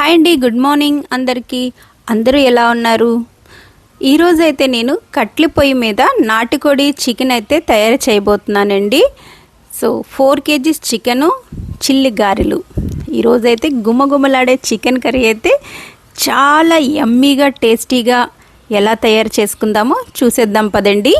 Hi అండి good morning అందరికీ. అందరూ ఎలా ఉన్నారు? ఈరోజు అయితే నేను కట్లి పొయ్యి మీద నాటుకోడి చికెన్ అయితే తయారు చేయబోతున్నానండి. So four kgs chicken chilli గారెలు. ఈరోజైతే గుమగుమలాడే చికెన్ కర్రీ అయితే చాలా యమ్మీగా టేస్టీగా ఎలా తయారు చేసుకుందామో చూసేద్దాం పదండి.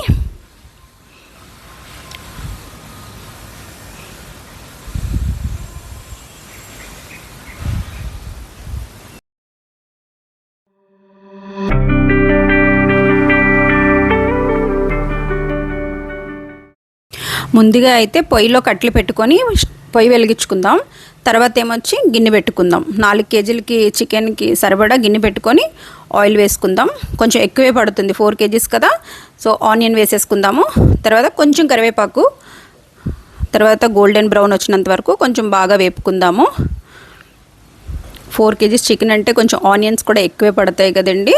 ముందుగా అయితే పొయ్యిలో కట్లు పెట్టుకొని పొయ్యి వెలిగించుకుందాం. తర్వాత ఏమొచ్చి గిన్నె పెట్టుకుందాం. నాలుగు కేజీలకి చికెన్కి సరిపడా గిన్నె పెట్టుకొని ఆయిల్ వేసుకుందాం. కొంచెం ఎక్కువే పడుతుంది ఫోర్ కేజీస్ కదా. సో ఆనియన్ వేసేసుకుందాము. తర్వాత కొంచెం కరివేపాకు తర్వాత గోల్డెన్ బ్రౌన్ వచ్చినంత వరకు కొంచెం బాగా వేపుకుందాము. ఫోర్ కేజీస్ చికెన్ అంటే కొంచెం ఆనియన్స్ కూడా ఎక్కువే పడతాయి కదండి.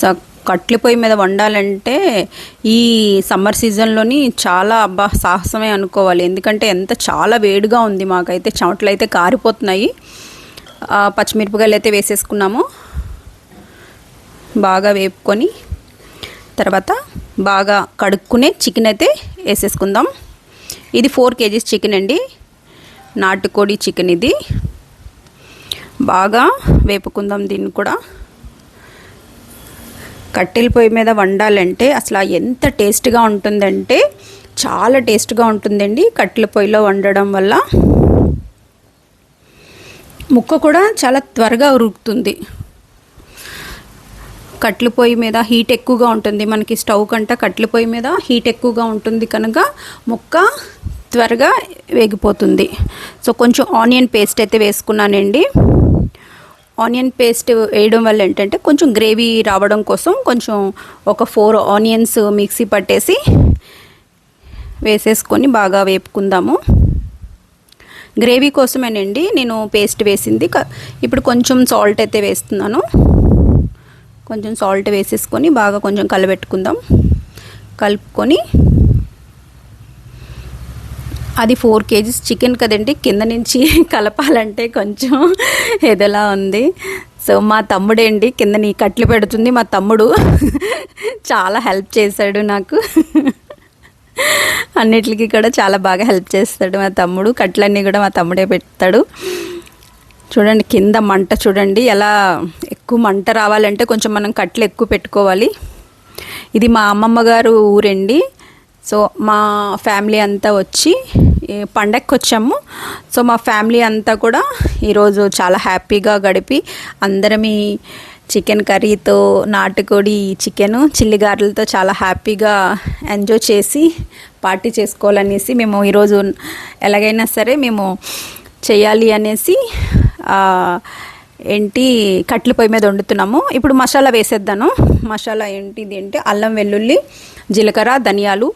సో కట్ల పొయ్యి మీద వండాలంటే ఈ సమ్మర్ సీజన్లోని చాలా అబ్బా సాహసమే అనుకోవాలి. ఎందుకంటే ఎంత చాలా వేడిగా ఉంది మాకైతే చెమటలు అయితే కారిపోతున్నాయి పచ్చిమిరపకాయలు అయితే వేసేసుకున్నాము. బాగా వేపుకొని తర్వాత బాగా కడుక్కునే చికెన్ అయితే వేసేసుకుందాం. ఇది ఫోర్ కేజీస్ చికెన్ అండి. నాటుకోడి చికెన్ ఇది. బాగా వేపుకుందాం దీన్ని కూడా. కట్టెల పొయ్యి మీద వండాలంటే అసలు ఎంత టేస్ట్గా ఉంటుందంటే చాలా టేస్ట్గా ఉంటుందండి కట్టెల పొయ్యిలో వండడం వల్ల. ముక్క కూడా చాలా త్వరగా ఉరుకుతుంది. కట్టెల పొయ్యి మీద హీట్ ఎక్కువగా ఉంటుంది. మనకి స్టవ్ కంట కట్టెల పొయ్యి మీద హీట్ ఎక్కువగా ఉంటుంది కనుక ముక్క త్వరగా వేగిపోతుంది. సో కొంచెం ఆనియన్ పేస్ట్ అయితే వేసుకున్నానండి. ఆనియన్ పేస్ట్ వేయడం వల్ల ఏంటంటే కొంచెం గ్రేవీ రావడం కోసం కొంచెం ఒక ఫోర్ ఆనియన్స్ మిక్సీ పట్టేసి వేసేసుకొని బాగా వేపుకుందాము. గ్రేవీ కోసమేనండి నేను పేస్ట్ వేసింది. ఇప్పుడు కొంచెం సాల్ట్ అయితే వేస్తున్నాను. కొంచెం సాల్ట్ వేసేసుకొని బాగా కొంచెం కలబెట్టుకుందాం. కలుపుకొని అది ఫోర్ కేజీస్ చికెన్ కదండి. కింద నుంచి కలపాలంటే కొంచెం ఎదలా ఉంది. సో మా తమ్ముడే అండి కింద నీ కట్లు పెడుతుంది. మా తమ్ముడు చాలా హెల్ప్ చేశాడు నాకు. అన్నిటికీ కూడా చాలా బాగా హెల్ప్ చేస్తాడు మా తమ్ముడు. కట్లన్నీ కూడా మా తమ్ముడే పెడతాడు. చూడండి కింద మంట చూడండి ఎలా ఎక్కువ మంట రావాలంటే కొంచెం మనం కట్లు ఎక్కువ పెట్టుకోవాలి. ఇది మా అమ్మమ్మ గారు ఊరండి. సో మా ఫ్యామిలీ అంతా వచ్చి పండగకి వచ్చాము సో మా ఫ్యామిలీ అంతా కూడా ఈరోజు చాలా హ్యాపీగా గడిపి అందరం ఈ చికెన్ కర్రీతో నాటుకోడి చికెను చిల్లిగారెలతో చాలా హ్యాపీగా ఎంజాయ్ చేసి పార్టీ చేసుకోవాలనేసి మేము ఈరోజు ఎలాగైనా సరే మేము చేయాలి అనేసి ఏంటి కట్ల పొయ్యి మీద వండుతున్నాము. ఇప్పుడు మసాలా వేసేద్దాను. మసాలా ఏంటిది అంటే అల్లం వెల్లుల్లి జీలకర్ర ధనియాలు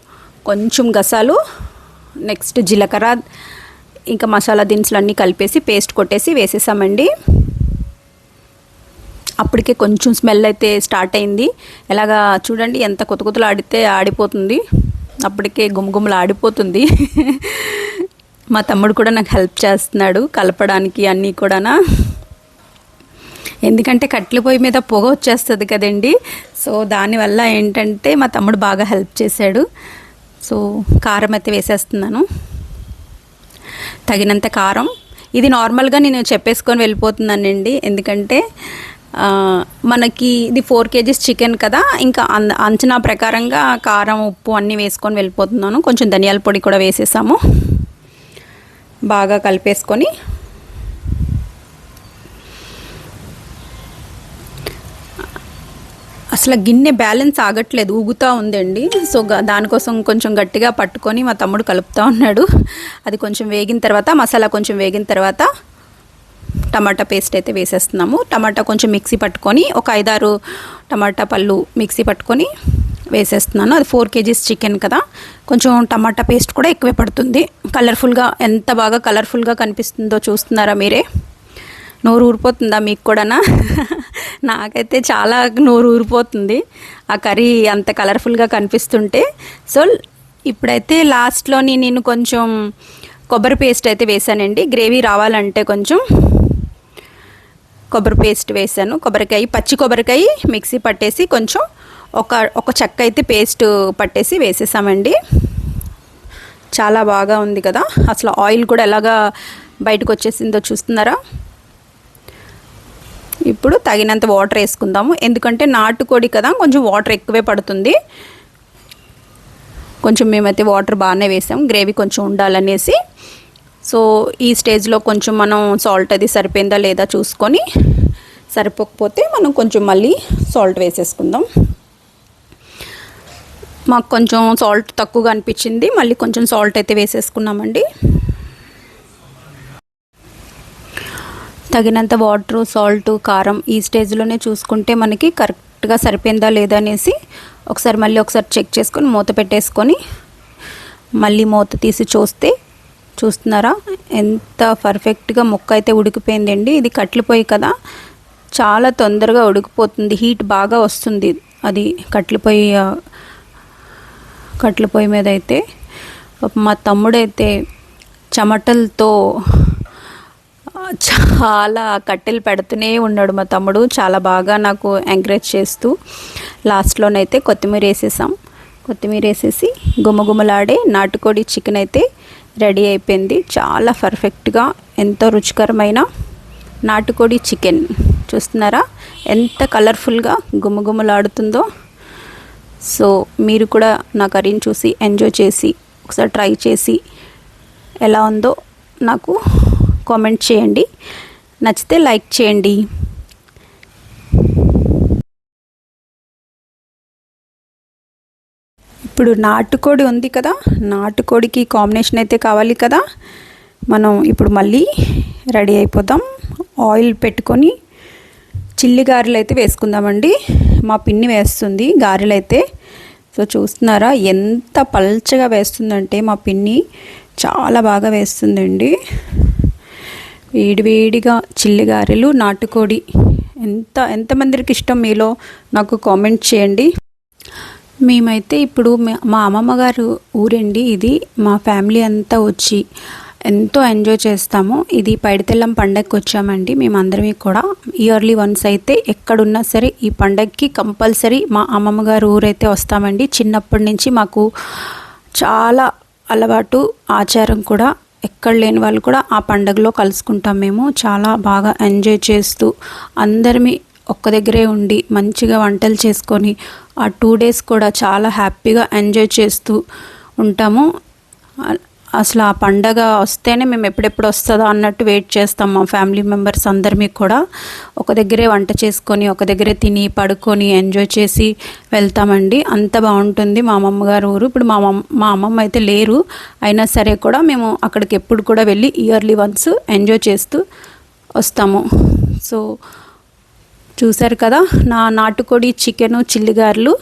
కొంచెం గసాలు నెక్స్ట్ జీలకర్ర ఇంకా మసాలా దినుసులు అన్నీ కలిపేసి పేస్ట్ కొట్టేసి వేసేసామండి. అప్పటికే కొంచెం స్మెల్ అయితే స్టార్ట్ అయింది. ఎలాగా చూడండి ఎంత కొత్త కొత్తలు ఆడితే ఆడిపోతుంది. అప్పటికే గుమగుమలు ఆడిపోతుంది. మా తమ్ముడు కూడా నాకు హెల్ప్ చేస్తున్నాడు కలపడానికి అన్నీ కూడానా. ఎందుకంటే కట్టెల పొయ్యి మీద పొగ వచ్చేస్తుంది కదండి. సో దానివల్ల ఏంటంటే మా తమ్ముడు బాగా హెల్ప్ చేశాడు. సో కారం అయితే వేసేస్తున్నాను. తగినంత కారం. ఇది నార్మల్గా నేను చెప్పేసుకొని వెళ్ళిపోతున్నానండి. ఎందుకంటే మనకి ఇది ఫోర్ కేజీస్ చికెన్ కదా ఇంకా అంచనా ప్రకారంగా కారం ఉప్పు అన్నీ వేసుకొని వెళ్ళిపోతున్నాను. కొంచెం ధనియాల పొడి కూడా వేసేసాము. బాగా కలిపేసుకొని అసలు గిన్నె బ్యాలెన్స్ ఆగట్లేదు ఊగుతూ ఉందండి. సో దానికోసం కొంచెం గట్టిగా పట్టుకొని మా తమ్ముడు కలుపుతూ ఉన్నాడు. అది కొంచెం వేగిన తర్వాత మసాలా కొంచెం వేగిన తర్వాత టమాటా పేస్ట్ అయితే వేసేస్తున్నాము. టమాటా కొంచెం మిక్సీ పట్టుకొని ఒక ఐదారు టమాటా పళ్ళు మిక్సీ పట్టుకొని వేసేస్తున్నాను. అది ఫోర్ కేజీస్ చికెన్ కదా. కొంచెం టమాటా పేస్ట్ కూడా ఎక్కువే పడుతుంది. కలర్ఫుల్గా ఎంత బాగా కలర్ఫుల్గా కనిపిస్తుందో చూస్తున్నారా మీరే? నోరు ఊరిపోతుందా మీకు కూడానా? నాకైతే చాలా నోరు ఊరిపోతుంది ఆ కర్రీ అంత కలర్ఫుల్గా కనిపిస్తుంటే. సో ఇప్పుడైతే లాస్ట్లోని నేను కొంచెం కొబ్బరి పేస్ట్ అయితే వేసానండి గ్రేవీ రావాలంటే కొంచెం కొబ్బరి పేస్ట్ వేసాను కొబ్బరికాయ పచ్చి కొబ్బరికాయ మిక్సీ పట్టేసి కొంచెం ఒక ఒక చెక్క అయితే పేస్ట్ పట్టేసి వేసేసామండి. చాలా బాగా ఉంది కదా. అసలు ఆయిల్ కూడా ఎలాగా బయటకు వచ్చేసిందో చూస్తున్నారా? ఇప్పుడు తగినంత వాటర్ వేసుకుందాము. ఎందుకంటే నాటుకోడి కదా కొంచెం వాటర్ ఎక్కువే పడుతుంది. కొంచెం మేమైతే వాటర్ బాగానే వేసాం. గ్రేవీ కొంచెం ఉండాలనేసి. సో ఈ స్టేజ్లో కొంచెం మనం సాల్ట్ అది సరిపోయిందా లేదా చూసుకొని సరిపోకపోతే మనం కొంచెం మళ్ళీ సాల్ట్ వేసేసుకుందాం. మాకు కొంచెం సాల్ట్ తక్కువగా అనిపించింది. మళ్ళీ కొంచెం సాల్ట్ అయితే వేసేసుకున్నామండి. తగినంత వాటర్ సాల్ట్ కారం ఈ స్టేజ్లోనే చూసుకుంటే మనకి కరెక్ట్గా సరిపోయిందా లేదా అనేసి ఒకసారి మళ్ళీ ఒకసారి చెక్ చేసుకొని మూత పెట్టేసుకొని మళ్ళీ మూత తీసి చూస్తే చూస్తున్నారా? ఎంత పర్ఫెక్ట్గా ముక్క అయితే ఉడికిపోయిందండి. ఇది కట్లిపోయి కదా. చాలా తొందరగా ఉడికిపోతుంది. హీట్ బాగా వస్తుంది. అది కట్లిపోయి కట్లిపోయి పొయ్యి మీద అయితే. మా తమ్ముడైతే చెమటలతో చాలా కట్టెలు పెడుతూనే ఉన్నాడు మా తమ్ముడు. చాలా బాగా నాకు ఎంకరేజ్ చేస్తూ లాస్ట్లోనైతే కొత్తిమీర వేసేసాం. కొత్తిమీర వేసేసి గుమగుమలాడే నాటుకోడి చికెన్ అయితే రెడీ అయిపోయింది. చాలా పర్ఫెక్ట్గా ఎంతో రుచికరమైన నాటుకోడి చికెన్ చూస్తున్నారా? ఎంత కలర్ఫుల్గా గుమగుమలాడుతుందో. సో మీరు కూడా నా కర్రీని చూసి ఎంజాయ్ చేసి ఒకసారి ట్రై చేసి ఎలా ఉందో నాకు కామెంట్ చేయండి. నచ్చితే లైక్ చేయండి. ఇప్పుడు నాటుకోడి ఉంది కదా నాటుకోడికి కాంబినేషన్ అయితే కావాలి కదా. మనం ఇప్పుడు మళ్ళీ రెడీ అయిపోదాం. ఆయిల్ పెట్టుకొని చిల్లి గారెలు అయితే వేసుకుందామండి. మా పిన్ని వేస్తుంది గారెలు అయితే. సో చూస్తున్నారా ఎంత పల్చగా వేస్తుందంటే మా పిన్ని చాలా బాగా వేస్తుందండి. వేడివేడిగా చిల్లి గారెలు నాటుకోడి. ఎంత ఎంతమందికి ఇష్టం మీలో? నాకు కామెంట్ చేయండి. మేమైతే ఇప్పుడు మా అమ్మమ్మ గారు ఊరండి ఇది. మా ఫ్యామిలీ అంతా వచ్చి ఎంతో ఎంజాయ్ చేస్తాము. ఇది పైడితెల్లం పండగకి వచ్చామండి. మేమందరమీ కూడా. ఇయర్లీ వన్స్ అయితే ఎక్కడున్నా సరే ఈ పండగకి కంపల్సరీ మా అమ్మమ్మ గారు ఊరైతే వస్తామండి. చిన్నప్పటి నుంచి మాకు చాలా అలవాటు ఆచారం కూడా ఎక్కడ లేని వాళ్ళు కూడా ఆ పండగలో కలుసుకుంటాం మేము. చాలా బాగా ఎంజాయ్ చేస్తూ అందరిమి ఒక్క దగ్గరే ఉండి మంచిగా వంటలు చేసుకొని ఆ టూ డేస్ కూడా చాలా హ్యాపీగా ఎంజాయ్ చేస్తూ ఉంటాము. అసలు ఆ పండగ వస్తేనే మేము ఎప్పుడెప్పుడు వస్తుందో అన్నట్టు వెయిట్ చేస్తాం. మా ఫ్యామిలీ మెంబర్స్ అందరిమీ కూడా ఒక దగ్గరే వంట చేసుకొని ఒక దగ్గరే తిని పడుకొని ఎంజాయ్ చేసి వెళ్తామండి. అంత బాగుంటుంది మా అమ్మమ్మగారు ఊరు. ఇప్పుడు మా మా అమ్మమ్మ అయితే లేరు. అయినా సరే కూడా మేము అక్కడికి ఎప్పుడు కూడా వెళ్ళి ఇయర్లీ వన్స్ ఎంజాయ్ చేస్తూ వస్తాము. సో చూశారు కదా నా నాటుకోడి చికెను చిల్లిగారులు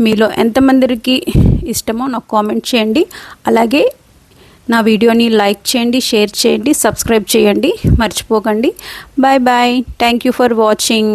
మీలో ఎంతమందికి ఇష్టమో నాకు కామెంట్ చేయండి. అలాగే నా వీడియోని లైక్ చేయండి షేర్ చేయండి సబ్స్క్రైబ్ చేయండి. మర్చిపోకండి. Bye bye thank you for watching